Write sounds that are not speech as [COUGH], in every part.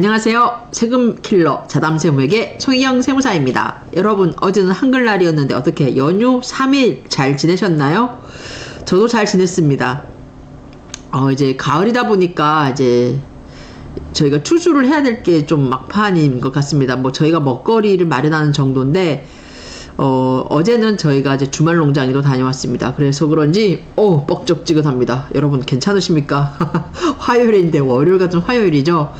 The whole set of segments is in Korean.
안녕하세요. 세금 킬러 자담 세무에게 송희영 세무사입니다. 여러분, 어제는 한글날이었는데 어떻게 연휴 3일 잘 지내셨나요? 저도 잘 지냈습니다. 어, 이제 가을이다 보니까 이제 저희가 추수를 해야 될 게 좀 막판인 것 같습니다. 뭐 저희가 먹거리를 마련하는 정도인데 어, 어제는 저희가 이제 주말 농장에도 다녀왔습니다. 그래서 그런지, 오, 뻑적지근합니다. 여러분, 괜찮으십니까? [LAUGHS] 화요일인데, 월요일 같은 화요일이죠.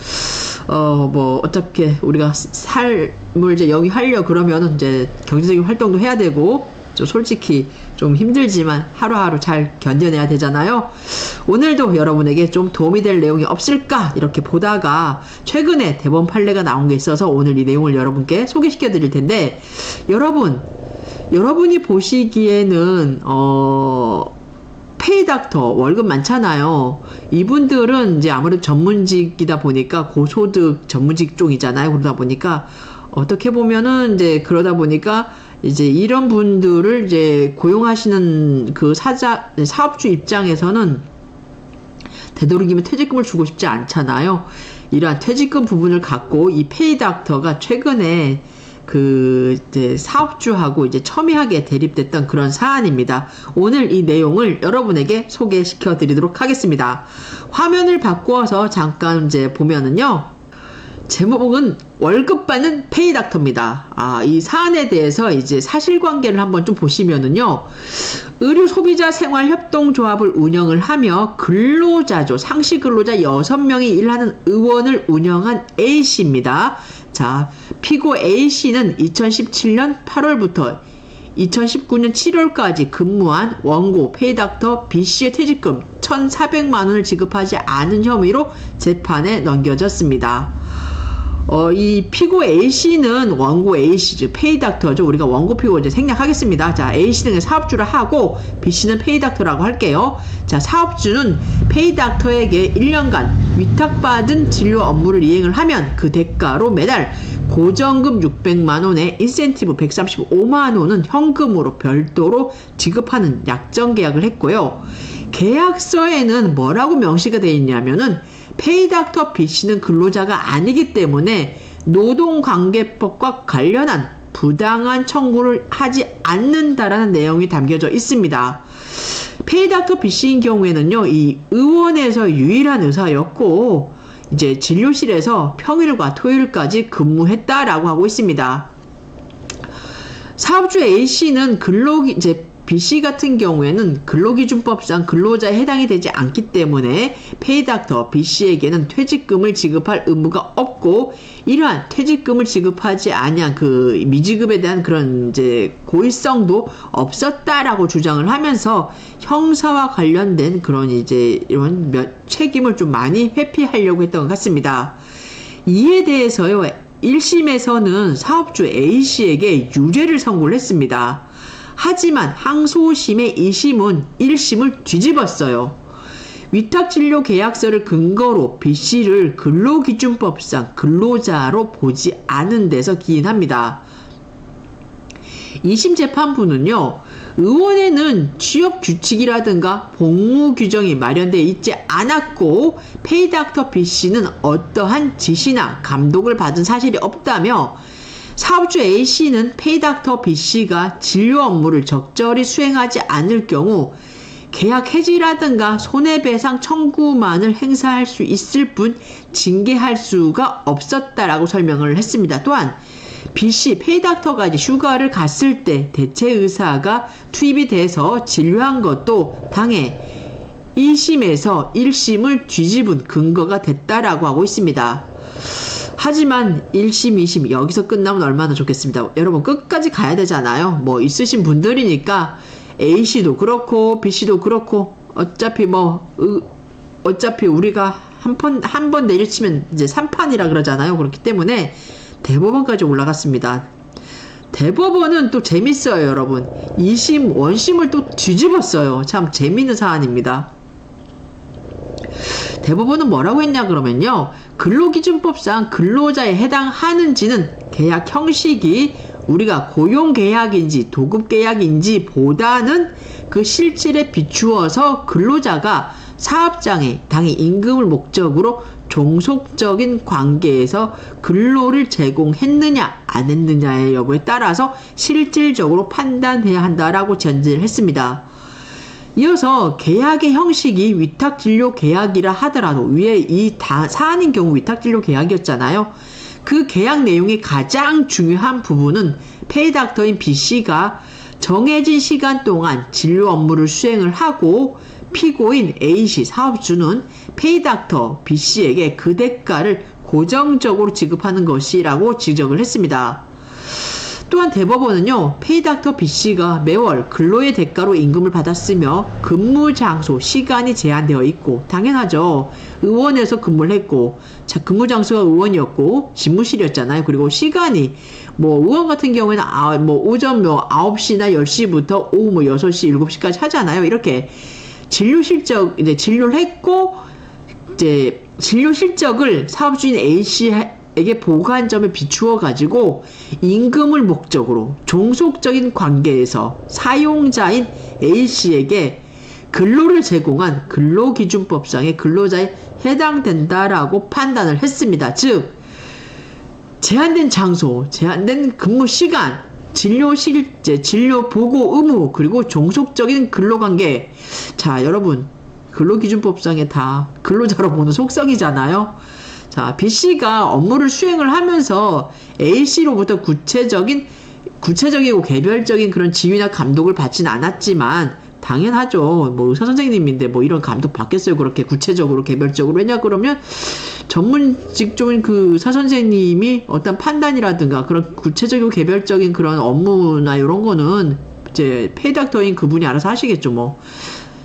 어, 뭐, 어차피 우리가 삶을 이제 여기 하려 그러면은 이제 경제적인 활동도 해야 되고, 좀 솔직히 좀 힘들지만 하루하루 잘 견뎌내야 되잖아요. 오늘도 여러분에게 좀 도움이 될 내용이 없을까 이렇게 보다가 최근에 대본 판례가 나온 게 있어서 오늘 이 내용을 여러분께 소개시켜 드릴 텐데 여러분 여러분이 보시기에는 어 페이닥터 월급 많잖아요. 이분들은 이제 아무래도 전문직이다 보니까 고소득 전문직 쪽이잖아요. 그러다 보니까 어떻게 보면은 이제 그러다 보니까 이제 이런 분들을 이제 고용하시는 그 사자 사업주 입장에서는 되도록이면 퇴직금을 주고 싶지 않잖아요. 이러한 퇴직금 부분을 갖고 이 페이닥터가 최근에 그 이제 사업주하고 이제 첨예하게 대립됐던 그런 사안입니다. 오늘 이 내용을 여러분에게 소개시켜 드리도록 하겠습니다. 화면을 바꾸어서 잠깐 이제 보면은요. 제목은 월급 받는 페이닥터입니다. 아, 이 사안에 대해서 이제 사실관계를 한번 좀 보시면은요. 의류 소비자 생활 협동조합을 운영을 하며 근로자죠. 상시 근로자 6명이 일하는 의원을 운영한 A씨입니다. 자, 피고 A씨는 2017년 8월부터 2019년 7월까지 근무한 원고 페이닥터 B씨의 퇴직금 1,400만 원을 지급하지 않은 혐의로 재판에 넘겨졌습니다. 어, 이 피고 A씨는 원고 A씨, 즉 페이닥터죠. 우리가 원고 피고 이제 생략하겠습니다. 자, A씨는 사업주를 하고 B씨는 페이닥터라고 할게요. 자, 사업주는 페이닥터에게 1년간 위탁받은 진료 업무를 이행을 하면 그 대가로 매달 고정금 600만 원에 인센티브 135만 원은 현금으로 별도로 지급하는 약정 계약을 했고요. 계약서에는 뭐라고 명시가 되어 있냐면은 페이닥터 B씨는 근로자가 아니기 때문에 노동관계법과 관련한 부당한 청구를 하지 않는다라는 내용이 담겨져 있습니다. 페이닥터 B씨인 경우에는요, 이 의원에서 유일한 의사였고, 이제 진료실에서 평일과 토요일까지 근무했다라고 하고 있습니다. 사업주 A씨는 근로 이제 B씨 같은 경우에는 근로기준법상 근로자에 해당이 되지 않기 때문에 페이닥터 B씨에게는 퇴직금을 지급할 의무가 없고 이러한 퇴직금을 지급하지 아니한 그 미지급에 대한 그런 이제 고의성도 없었다라고 주장을 하면서 형사와 관련된 그런 이제 이런 몇 책임을 좀 많이 회피하려고 했던 것 같습니다. 이에 대해서요. 1심에서는 사업주 A씨에게 유죄를 선고를 했습니다. 하지만 항소심의 2심은 1심을 뒤집었어요. 위탁진료 계약서를 근거로 B씨를 근로기준법상 근로자로 보지 않은 데서 기인합니다. 2심 재판부는요, 의원에는 취업 규칙이라든가 복무 규정이 마련되어 있지 않았고, 페이닥터 B씨는 어떠한 지시나 감독을 받은 사실이 없다며, 사업주 A씨는 페이닥터 B씨가 진료 업무를 적절히 수행하지 않을 경우 계약 해지라든가 손해배상 청구만을 행사할 수 있을 뿐 징계할 수가 없었다라고 설명을 했습니다. 또한 B씨 페이닥터가 휴가를 갔을 때 대체 의사가 투입이 돼서 진료한 것도 당해 1심에서 1심을 뒤집은 근거가 됐다라고 하고 있습니다. 하지만 1심, 2심 여기서 끝나면 얼마나 좋겠습니다. 여러분 끝까지 가야 되잖아요. 뭐 있으신 분들이니까 A씨도 그렇고 B씨도 그렇고 어차피 뭐 으, 어차피 우리가 한번한번 내리치면 이제 3판이라 그러잖아요. 그렇기 때문에 대법원까지 올라갔습니다. 대법원은 또 재밌어요, 여러분. 2심, 원심을 또 뒤집었어요. 참 재밌는 사안입니다. 대법원은 뭐라고 했냐 그러면요. 근로기준법상 근로자에 해당하는지는 계약 형식이 우리가 고용 계약인지 도급 계약인지 보다는 그 실질에 비추어서 근로자가 사업장에 당의 임금을 목적으로 종속적인 관계에서 근로를 제공했느냐 안 했느냐의 여부에 따라서 실질적으로 판단해야 한다라고 전제를 했습니다. 이어서 계약의 형식이 위탁진료 계약이라 하더라도 위에 이 다, 사안인 경우 위탁진료 계약이었잖아요. 그 계약 내용의 가장 중요한 부분은 페이닥터인 B씨가 정해진 시간 동안 진료 업무를 수행을 하고 피고인 A씨 사업주는 페이닥터 B씨에게 그 대가를 고정적으로 지급하는 것이라고 지적을 했습니다. 또한 대법원은요, 페이닥터 B씨가 매월 근로의 대가로 임금을 받았으며 근무 장소, 시간이 제한되어 있고, 당연하죠. 의원에서 근무를 했고, 자, 근무 장소가 의원이었고, 집무실이었잖아요. 그리고 시간이, 뭐, 의원 같은 경우에는, 아, 뭐, 오전 뭐, 9시나 10시부터 오후 뭐, 6시, 7시까지 하잖아요. 이렇게. 진료 실적, 이제 진료를 했고, 이제 진료 실적을 사업주인 A씨 에게 보고한 점에 비추어 가지고 임금을 목적으로 종속적인 관계에서 사용자인 A씨에게 근로를 제공한 근로기준법상의 근로자에 해당된다라고 판단을 했습니다. 즉 제한된 장소, 제한된 근무 시간, 진료 실제, 진료 보고 의무, 그리고 종속적인 근로관계. 자, 여러분, 근로기준법상에 다 근로자로 보는 속성이잖아요. 자, B씨가 업무를 수행을 하면서 A씨로부터 구체적인, 구체적이고 개별적인 그런 지휘나 감독을 받진 않았지만, 당연하죠. 뭐 의사 선생님인데 뭐 이런 감독 받겠어요. 그렇게 구체적으로 개별적으로 왜냐 그러면 전문 직종인 그 의사 선생님이 어떤 판단이라든가 그런 구체적이고 개별적인 그런 업무나 이런 거는 이제 페이닥터인 그분이 알아서 하시겠죠. 뭐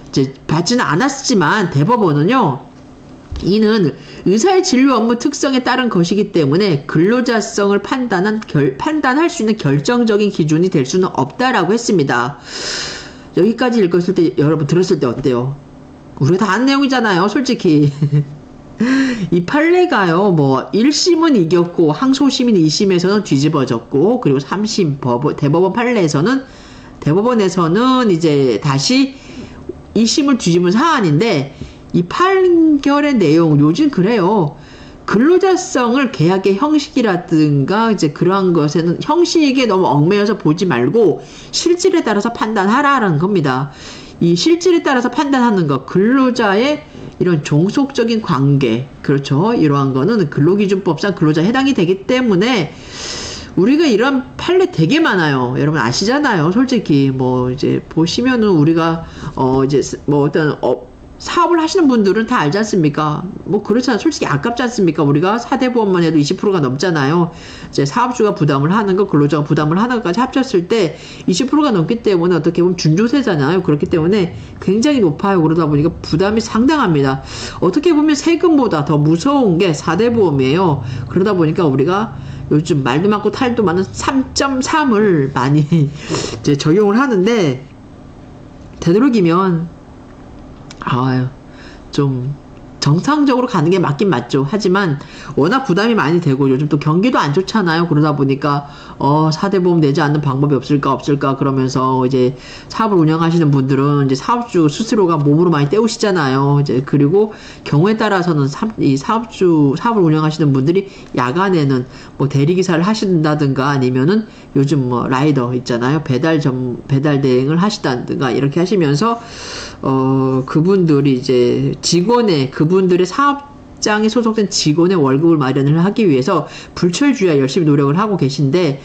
이제 받지는 않았지만 대법원은요. 이는 의사의 진료 업무 특성에 따른 것이기 때문에 근로자성을 판단한 결, 판단할 수 있는 결정적인 기준이 될 수는 없다라고 했습니다. 여기까지 읽었을 때 여러분 들었을 때 어때요? 우리가 다 아는 내용이잖아요, 솔직히. [LAUGHS] 이 판례가요, 뭐, 1심은 이겼고, 항소심인 2심에서는 뒤집어졌고, 그리고 3심 법, 대법원 판례에서는, 대법원에서는 이제 다시 2심을 뒤집은 사안인데, 이 판결의 내용, 요즘 그래요. 근로자성을 계약의 형식이라든가 이제 그러한 것에는 형식에 너무 얽매여서 보지 말고 실질에 따라서 판단하라라는 겁니다. 이 실질에 따라서 판단하는 것, 근로자의 이런 종속적인 관계, 그렇죠. 이러한 거는 근로기준법상 근로자 해당이 되기 때문에 우리가 이런 판례 되게 많아요. 여러분 아시잖아요. 솔직히 뭐 이제 보시면은 우리가 어 이제 뭐 어떤 어 사업을 하시는 분들은 다 알지 않습니까? 뭐 그렇잖아요. 솔직히 아깝지 않습니까? 우리가 사대보험만 해도 20%가 넘잖아요. 이제 사업주가 부담을 하는 거, 근로자가 부담을 하는 것까지 합쳤을 때 20%가 넘기 때문에 어떻게 보면 준조세잖아요. 그렇기 때문에 굉장히 높아요. 그러다 보니까 부담이 상당합니다. 어떻게 보면 세금보다 더 무서운 게 사대보험이에요. 그러다 보니까 우리가 요즘 말도 많고 탈도 많은 3.3을 많이 [LAUGHS] 이제 적용을 하는데 되도록이면 아유, 좀 정상적으로 가는 게 맞긴 맞죠. 하지만 워낙 부담이 많이 되고 요즘 또 경기도 안 좋잖아요. 그러다 보니까 어, 사대보험 내지 않는 방법이 없을까 없을까 그러면서 이제 사업을 운영하시는 분들은 이제 사업주 스스로가 몸으로 많이 때우시잖아요. 이제 그리고 경우에 따라서는 사, 이 사업주 사업을 운영하시는 분들이 야간에는 뭐 대리기사를 하신다든가 아니면은 요즘 뭐 라이더 있잖아요. 배달 점 배달 대행을 하시다든가 이렇게 하시면서 어 그분들이 이제 직원의 그 분들의 사업 장에 소속된 직원의 월급을 마련을 하기 위해서 불철주야 열심히 노력을 하고 계신데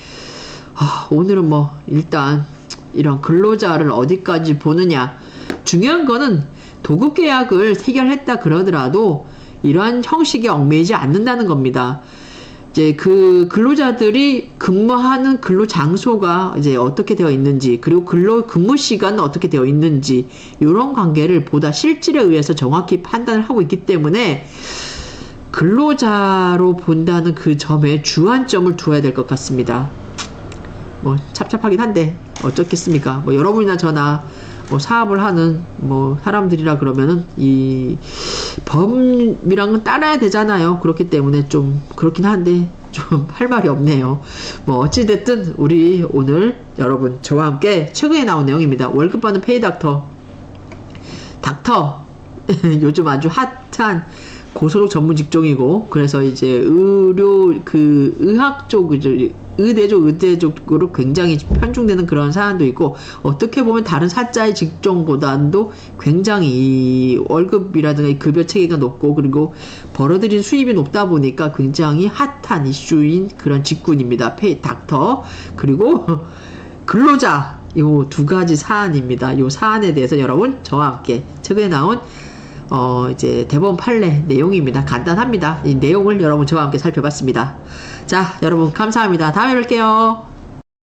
아, 오늘은 뭐 일단 이런 근로자를 어디까지 보느냐 중요한 거는 도급 계약을 체결했다 그러더라도 이러한 형식에 얽매이지 않는다는 겁니다. 이제 그 근로자들이 근무하는 근로 장소가 이제 어떻게 되어 있는지 그리고 근로 근무 시간은 어떻게 되어 있는지 이런 관계를 보다 실질에 의해서 정확히 판단을 하고 있기 때문에 근로자로 본다는 그 점에 주안점을 두어야 될 것 같습니다. 뭐 찹찹하긴 한데 어쩌겠습니까? 뭐 여러분이나 저나 뭐 사업을 하는 뭐 사람들이라 그러면은 이 법이랑은 따라야 되잖아요. 그렇기 때문에 좀 그렇긴 한데 좀 [LAUGHS] 할 말이 없네요. 뭐 어찌됐든 우리 오늘 여러분 저와 함께 최근에 나온 내용입니다. 월급 받는 페이 닥터 닥터 [LAUGHS] 요즘 아주 핫한 고소득 전문 직종이고 그래서 이제 의료 그 의학 쪽 이제 의대 쪽 의대 쪽으로 굉장히 편중되는 그런 사안도 있고 어떻게 보면 다른 사자의 직종보다도 굉장히 이 월급이라든가 이 급여 체계가 높고 그리고 벌어들인 수입이 높다 보니까 굉장히 핫한 이슈인 그런 직군입니다. 페이 닥터 그리고 근로자 요 두 가지 사안입니다. 요 사안에 대해서 여러분 저와 함께 최근에 나온 어 이제 대법원 판례 내용입니다. 간단합니다. 이 내용을 여러분 저와 함께 살펴봤습니다. 자, 여러분 감사합니다. 다음에 뵐게요.